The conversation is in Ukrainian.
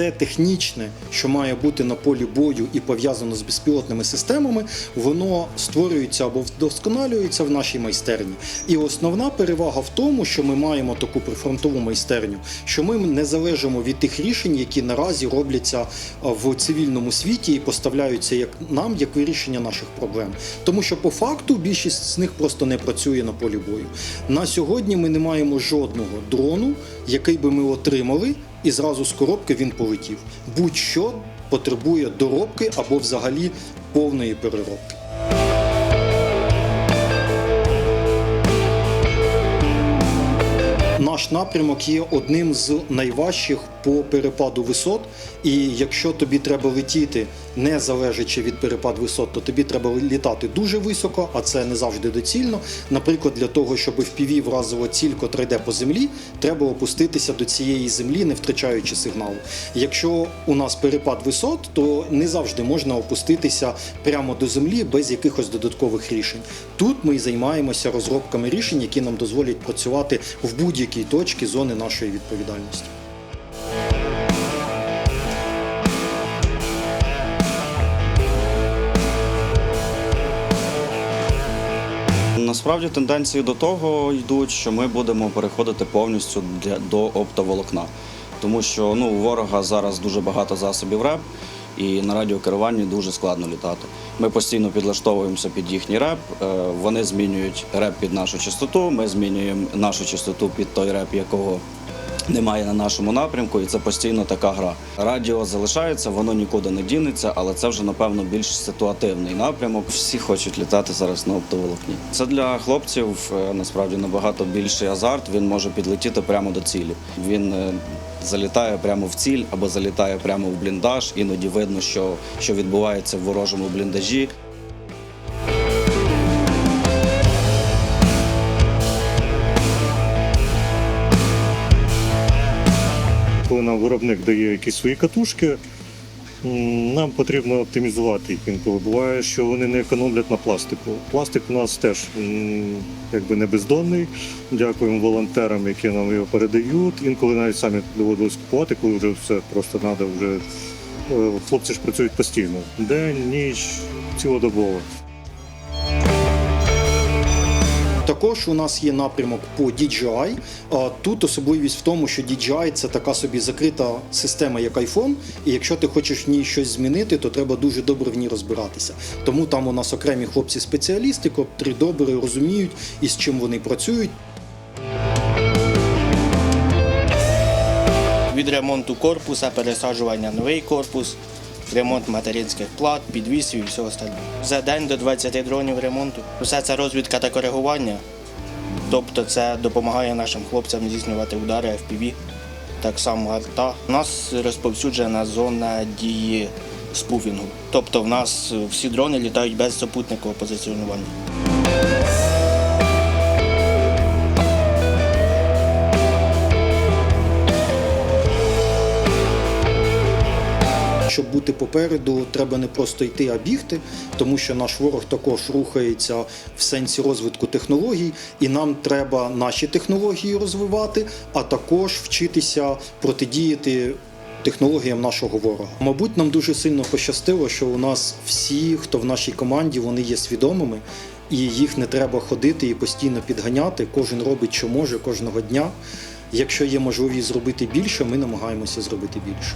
все технічне, що має бути на полі бою і пов'язано з безпілотними системами, воно створюється або вдосконалюється в нашій майстерні. І основна перевага в тому, що ми маємо таку прифронтову майстерню, що ми не залежимо від тих рішень, які наразі робляться в цивільному світі і поставляються як нам як вирішення наших проблем. Тому що по факту більшість з них просто не працює на полі бою. На сьогодні ми не маємо жодного дрону, який би ми отримали, і зразу з коробки він полетів. Будь-що потребує доробки або взагалі повної переробки. Напрямок є одним з найважчих по перепаду висот. І якщо тобі треба летіти, не залежачи від перепаду висот, то тобі треба літати дуже високо, а це не завжди доцільно. Наприклад, для того, щоб FPV вразило ціль, котра йде по землі, треба опуститися до цієї землі, не втрачаючи сигналу. Якщо у нас перепад висот, то не завжди можна опуститися прямо до землі без якихось додаткових рішень. Тут ми і займаємося розробками рішень, які нам дозволять працювати в будь-якій точці зони нашої відповідальності. Насправді тенденції до того йдуть, що ми будемо переходити повністю до оптоволокна. Тому що ну, у ворога зараз дуже багато засобів РЕП, і на радіокеруванні дуже складно літати. Ми постійно підлаштовуємося під їхній реп. е, Вони змінюють реп під нашу частоту, ми змінюємо нашу частоту під той реп, якого немає на нашому напрямку, і це постійно така гра. Радіо залишається, воно нікуди не дінеться, але це вже напевно більш ситуативний напрямок. Всі хочуть літати зараз на оптоволокні. Це для хлопців е, насправді набагато більший азарт. Він може підлетіти прямо до цілі. Він е, залітає прямо в ціль або залітає прямо в бліндаж. Іноді видно, що, що відбувається в ворожому бліндажі. Коли нам виробник дає якісь свої катушки, нам потрібно оптимізувати їх інколи. Буває, що вони не економлять на пластику. Пластик у нас теж якби не бездонний. Дякуємо волонтерам, які нам його передають. Інколи навіть самі доводилось купувати, коли вже все просто треба вже. е, Хлопці ж працюють постійно. День, ніч, цілодобово. Також у нас є напрямок по DJI. Тут особливість в тому, що DJI – це така собі закрита система, як iPhone, і якщо ти хочеш в ній щось змінити, то треба дуже добре в ній розбиратися. Тому там у нас окремі хлопці-спеціалісти, котрі добре розуміють і з чим вони працюють. від ремонту корпуса, пересаджування новий корпус, ремонт материнських плат, підвісів і всього остального. За день до 20 дронів ремонту. Все це розвідка та коригування. Тобто це допомагає нашим хлопцям здійснювати удари FPV, так само арта. Нас розповсюджена зона дії спуфінгу. Тобто в нас всі дрони літають без супутникового позиціонування. Щоб бути попереду, треба не просто йти, а бігти, тому що наш ворог також рухається в сенсі розвитку технологій, і нам треба наші технології розвивати, а також вчитися протидіяти. Технологіям нашого ворога. Мабуть, нам дуже сильно пощастило, що у нас всі, хто в нашій команді, вони є свідомими, і їх не треба ходити і постійно підганяти. Кожен робить, що може кожного дня. Якщо є можливість зробити більше, ми намагаємося зробити більше.